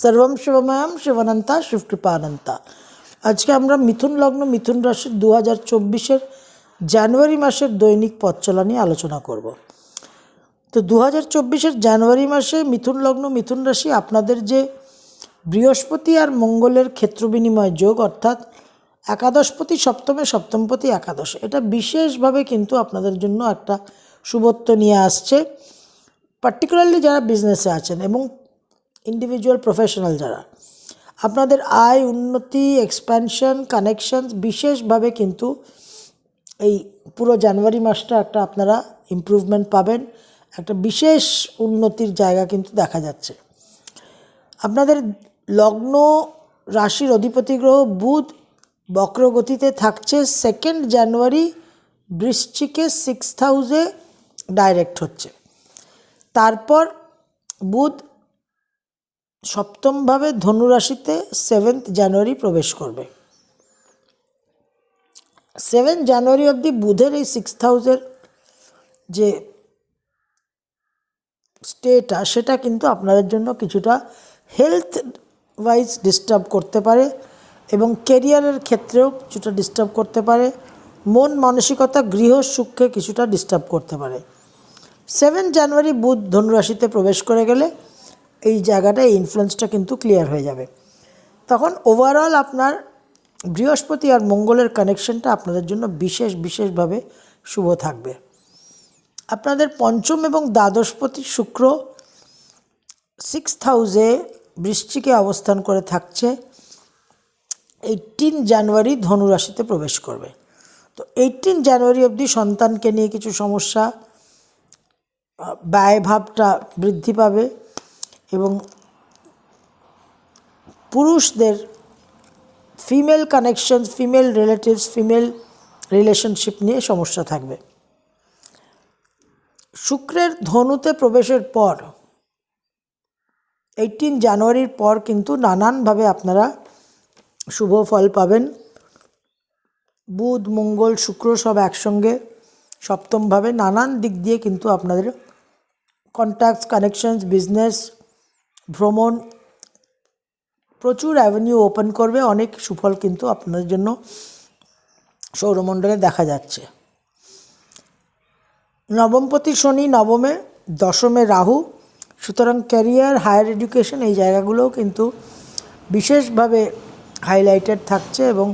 সর্বম শিবময়াম শিবানন্তা শিবকৃপানন্তা। আজকে আমরা মিথুন লগ্ন, মিথুন রাশির দু হাজার চব্বিশের জানুয়ারি মাসের দৈনিক পথ চলা নিয়ে আলোচনা করব। তো দু হাজার চব্বিশের জানুয়ারি মাসে মিথুন লগ্ন, মিথুন রাশি আপনাদের যে বৃহস্পতি আর মঙ্গলের ক্ষেত্র বিনিময় যোগ, অর্থাৎ একাদশপতি সপ্তমে, সপ্তমপতি একাদশ, এটা বিশেষভাবে কিন্তু আপনাদের জন্য একটা শুভত্ব নিয়ে আসছে। পার্টিকুলারলি যারা বিজনেসে আছেন এবং ইন্ডিভিজুয়াল প্রফেশনাল যারা, আপনাদের আয়, উন্নতি এক্সপ্যানশন কানেকশন বিশেষভাবে কিন্তু এই পুরো জানুয়ারি মাসটা একটা আপনারা ইমপ্রুভমেন্ট পাবেন। একটা বিশেষ উন্নতির জায়গা কিন্তু দেখা যাচ্ছে। আপনাদের লগ্ন রাশির অধিপতি গ্রহ বুধ বক্রগতিতে থাকছে। সেকেন্ড জানুয়ারি বৃশ্চিকে সিক্স হাউসে ডাইরেক্ট হচ্ছে। তারপর বুধ সপ্তমভাবে ধনুরাশিতে সেভেন্থ জানুয়ারি প্রবেশ করবে। সেভেন জানুয়ারি অবধি বুধের এই সিক্স হাউসের যে স্টেটা সেটা কিন্তু আপনাদের জন্য কিছুটা হেলথ ওয়াইজ ডিস্টার্ব করতে পারে এবং কেরিয়ারের ক্ষেত্রেও কিছুটা ডিস্টার্ব করতে পারে। মন মানসিকতা, গৃহ সুখকে কিছুটা ডিস্টার্ব করতে পারে। সেভেন জানুয়ারি বুধ ধনুরাশিতে প্রবেশ করে গেলে এই জায়গাটা, এই ইনফ্লুয়েন্সটা কিন্তু ক্লিয়ার হয়ে যাবে। তখন ওভারঅল আপনার বৃহস্পতি আর মঙ্গলের কানেকশনটা আপনাদের জন্য বিশেষ, বিশেষভাবে শুভ থাকবে। আপনাদের পঞ্চম এবং দ্বাদশপতি শুক্র সিক্স হাউসে বৃশ্চিকে অবস্থান করে থাকছে। এইটিন জানুয়ারি ধনুরাশিতে প্রবেশ করবে। তো এইটিন জানুয়ারি অবধি সন্তানকে নিয়ে কিছু সমস্যা ব্যয়ভাবটা বৃদ্ধি পাবে। এবং পুরুষদের female connection female relatives female relationship নিয়ে সমস্যা থাকবে। শুক্রের ধনুতে প্রবেশের পর এইটিন জানুয়ারির পর কিন্তু নানানভাবে আপনারা শুভ ফল পাবেন। বুধ, মঙ্গল, শুক্র সব একসঙ্গে সপ্তমভাবে নানান দিক দিয়ে কিন্তু আপনাদের কন্ট্যাক্টস কানেকশনস বিজনেস ভ্রমণ প্রচুর অ্যাভিনিউ ওপেন করবে, অনেক সুফল কিন্তু আপনাদের জন্য সৌরমণ্ডলে দেখা যাচ্ছে। নবমপতি শনি নবমে, দশমে রাহু, সুতরাং ক্যারিয়ার হায়ার এডুকেশন এই জায়গাগুলোও কিন্তু বিশেষভাবে হাইলাইটেড থাকছে এবং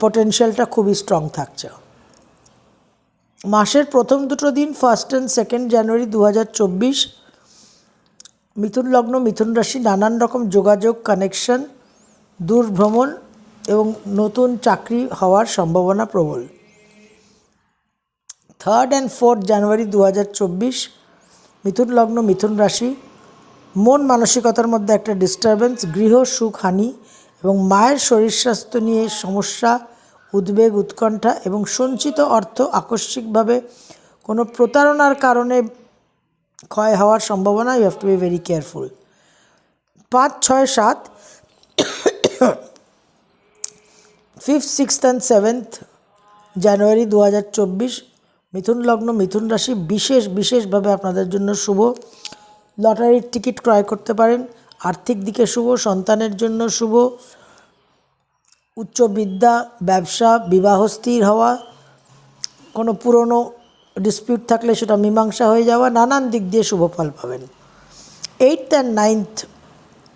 পটেনশিয়ালটা খুবই স্ট্রং থাকছে। মাসের প্রথম দুটো দিন ফার্স্ট অ্যান্ড সেকেন্ড জানুয়ারি দু হাজার চব্বিশ মিথুন লগ্ন, মিথুন রাশি, নানান রকম যোগাযোগ কানেকশন দূর ভ্রমণ এবং নতুন চাকরি হওয়ার সম্ভাবনা প্রবল। থার্ড অ্যান্ড ফোর্থ জানুয়ারি দু হাজার চব্বিশ, মিথুন লগ্ন, মিথুন রাশি। মন মানসিকতার মধ্যে একটা ডিস্টারবেন্স গৃহ সুখ, হানি এবং মায়ের শরীর স্বাস্থ্য নিয়ে সমস্যা, উদ্বেগ, উৎকণ্ঠা এবং সঞ্চিত অর্থ আকস্মিকভাবে কোনো প্রতারণার কারণে ক্ষয় হওয়ার সম্ভাবনা you have to be very careful পাঁচ, ছয়, সাত fifth sixth and seventh January দু হাজার চব্বিশ, মিথুন লগ্ন, মিথুন রাশি, বিশেষ, বিশেষভাবে আপনাদের জন্য শুভ। লটারির টিকিট ক্রয় করতে পারেন, আর্থিক দিকে শুভ, সন্তানের জন্য শুভ। উচ্চ বিদ্যা ব্যবসা, বিবাহ স্থির হওয়া, কোনো পুরনো ডিসপিউট থাকলে সেটা মীমাংসা হয়ে যাওয়া, নানান দিক দিয়ে শুভ ফল পাবেন। এইট অ্যান্ড নাইনথ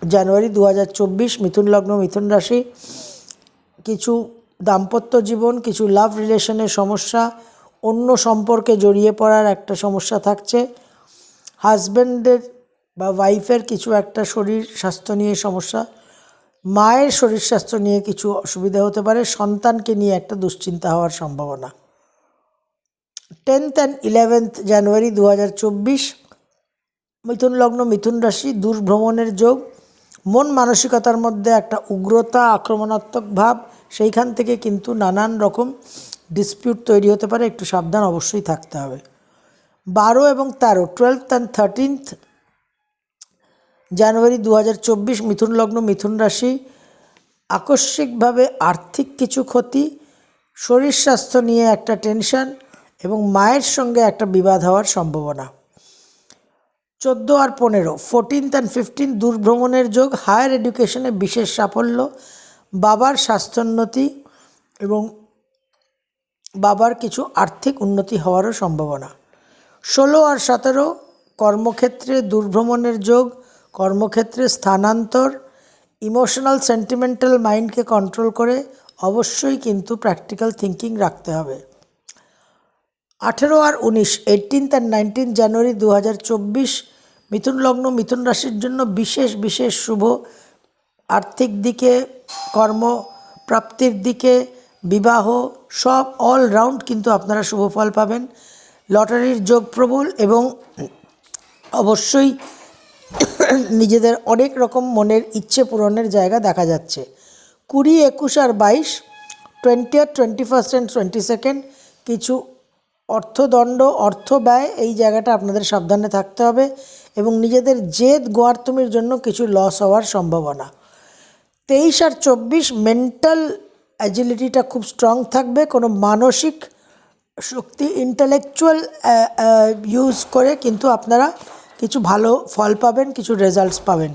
জানুয়ারি দু হাজার চব্বিশ, মিথুন লগ্ন, মিথুন রাশি। কিছু দাম্পত্য জীবন, কিছু লাভ রিলেশনের সমস্যা, অন্য সম্পর্কে জড়িয়ে পড়ার একটা সমস্যা থাকছে। হাজব্যান্ডের বা ওয়াইফের কিছু একটা শরীর স্বাস্থ্য নিয়ে সমস্যা। মায়ের শরীর স্বাস্থ্য নিয়ে কিছু অসুবিধা হতে পারে। সন্তানকে নিয়ে একটা দুশ্চিন্তা হওয়ার সম্ভাবনা। টেন্থ অ্যান্ড ইলেভেন্থ জানুয়ারি দু হাজার চব্বিশ। মিথুন লগ্ন, মিথুন রাশি, দূরভ্রমণের যোগ। মন মানসিকতার মধ্যে একটা উগ্রতা, আক্রমণাত্মক ভাব, সেইখান থেকে কিন্তু নানান রকম ডিসপিউট তৈরি হতে পারে। একটু সাবধান অবশ্যই থাকতে হবে। বারো এবং তেরো টুয়েলথ অ্যান্ড থার্টিনথ জানুয়ারি দু হাজার চব্বিশ, মিথুন লগ্ন, মিথুন রাশি। আকস্মিকভাবে আর্থিক কিছু ক্ষতি, শরীর স্বাস্থ্য নিয়ে একটা টেনশন এবং মায়ের সঙ্গে একটা বিবাদ হওয়ার সম্ভাবনা। চোদ্দ আর পনেরো ফোরটিন্থ অ্যান্ড ফিফটিন দূরভ্রমণের যোগ হায়ার এডুকেশনে বিশেষ সাফল্য, বাবার স্বাস্থ্যোন্নতি এবং বাবার কিছু আর্থিক উন্নতি হওয়ারও সম্ভাবনা। ষোলো আর সতেরো, কর্মক্ষেত্রে দূরভ্রমণের যোগ, কর্মক্ষেত্রে স্থানান্তর ইমোশনাল সেন্টিমেন্টাল মাইন্ডকে কন্ট্রোল করে অবশ্যই কিন্তু প্র্যাকটিক্যাল থিঙ্কিং রাখতে হবে। আঠেরো আর উনিশ এইটিনথ অ্যান্ড নাইনটিন জানুয়ারি দু হাজার চব্বিশ, মিথুন লগ্ন, মিথুন রাশির জন্য বিশেষ বিশেষ শুভ আর্থিক দিকে কর্ম প্রাপ্তির দিকে, বিবাহ, সব অল রাউন্ড কিন্তু আপনারা শুভ ফল পাবেন। লটারির যোগ প্রবল এবং অবশ্যই নিজেদের অনেক রকম মনের ইচ্ছে পূরণের জায়গা দেখা যাচ্ছে। কুড়ি, একুশ আর বাইশ twenty R twenty first and twenty second কিছু অর্থদণ্ড, অর্থ ব্যয়, এই জায়গাটা আপনাদের সাবধানে থাকতে হবে এবং নিজেদের জেদ গোয়ার্তমির জন্য কিছু লস হওয়ার সম্ভাবনা। তেইশ আর চব্বিশ মেন্টাল অ্যাজিলিটিটা খুব স্ট্রং থাকবে। কোনো মানসিক শক্তি ইন্টালেকচুয়াল ইউজ করে কিন্তু আপনারা কিছু ভালো ফল পাবেন, কিছু রেজাল্টস পাবেন।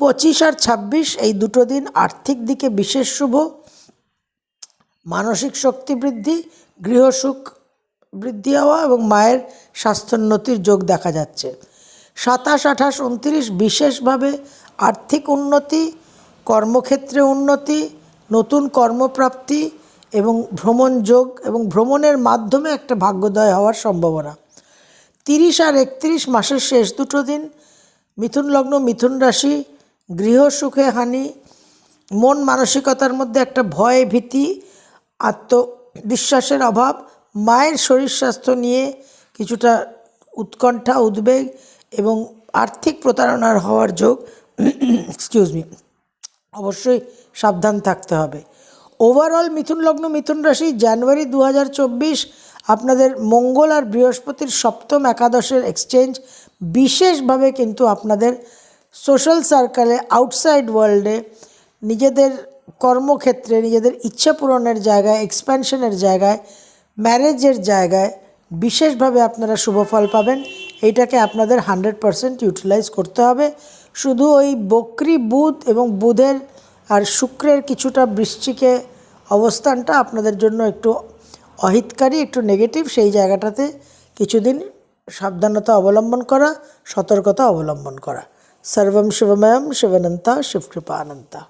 পঁচিশ আর ছাব্বিশ, এই দুটো দিন আর্থিক দিকে বিশেষ শুভ। মানসিক শক্তি বৃদ্ধি গৃহসুখ বৃদ্ধি হওয়া এবং মায়ের স্বাস্থ্যোন্নতির যোগ দেখা যাচ্ছে। সাতাশ, আঠাশ উনত্রিশ বিশেষভাবে আর্থিক উন্নতি, কর্মক্ষেত্রে উন্নতি, নতুন কর্মপ্রাপ্তি এবং ভ্রমণ যোগ এবং ভ্রমণের মাধ্যমে একটা ভাগ্যোদয় হওয়ার সম্ভাবনা। তিরিশ আর একত্রিশ মাসের শেষ দুটো দিন, মিথুন লগ্ন, মিথুন রাশি গৃহসুখে হানি, মন মানসিকতার মধ্যে একটা ভয় ভীতি, আত্মবিশ্বাসের অভাব মায়ের শরীর স্বাস্থ্য নিয়ে কিছুটা উৎকণ্ঠা, উদ্বেগ এবং আর্থিক প্রতারণার হওয়ার যোগ এক্সকিউজ মি অবশ্যই সাবধান থাকতে হবে। ওভারঅল মিথুন লগ্ন, মিথুন রাশি জানুয়ারি দু হাজার চব্বিশ আপনাদের মঙ্গল আর বৃহস্পতির সপ্তম একাদশের এক্সচেঞ্জ বিশেষভাবে কিন্তু আপনাদের সোশ্যাল সার্কেলে আউটসাইড ওয়ার্ল্ডে নিজেদের কর্মক্ষেত্রে, নিজেদের ইচ্ছা পূরণের জায়গায় এক্সপ্যানশনের জায়গায় ম্যারেজের জায়গায় বিশেষভাবে আপনারা শুভ ফল পাবেন। এইটাকে আপনাদের হান্ড্রেড পারসেন্ট ইউটিলাইজ করতে হবে। শুধু ওই বকরি বুধ এবং বুধের আর শুক্রের কিছুটা বৃশ্চিকে অবস্থানটা আপনাদের জন্য একটু অহিতকারী, একটু নেগেটিভ, সেই জায়গাটাতে কিছুদিন সাবধানতা অবলম্বন করা, সতর্কতা অবলম্বন করা। সর্বম শিবময়ম শিবানন্তা শিবকৃপানন্তা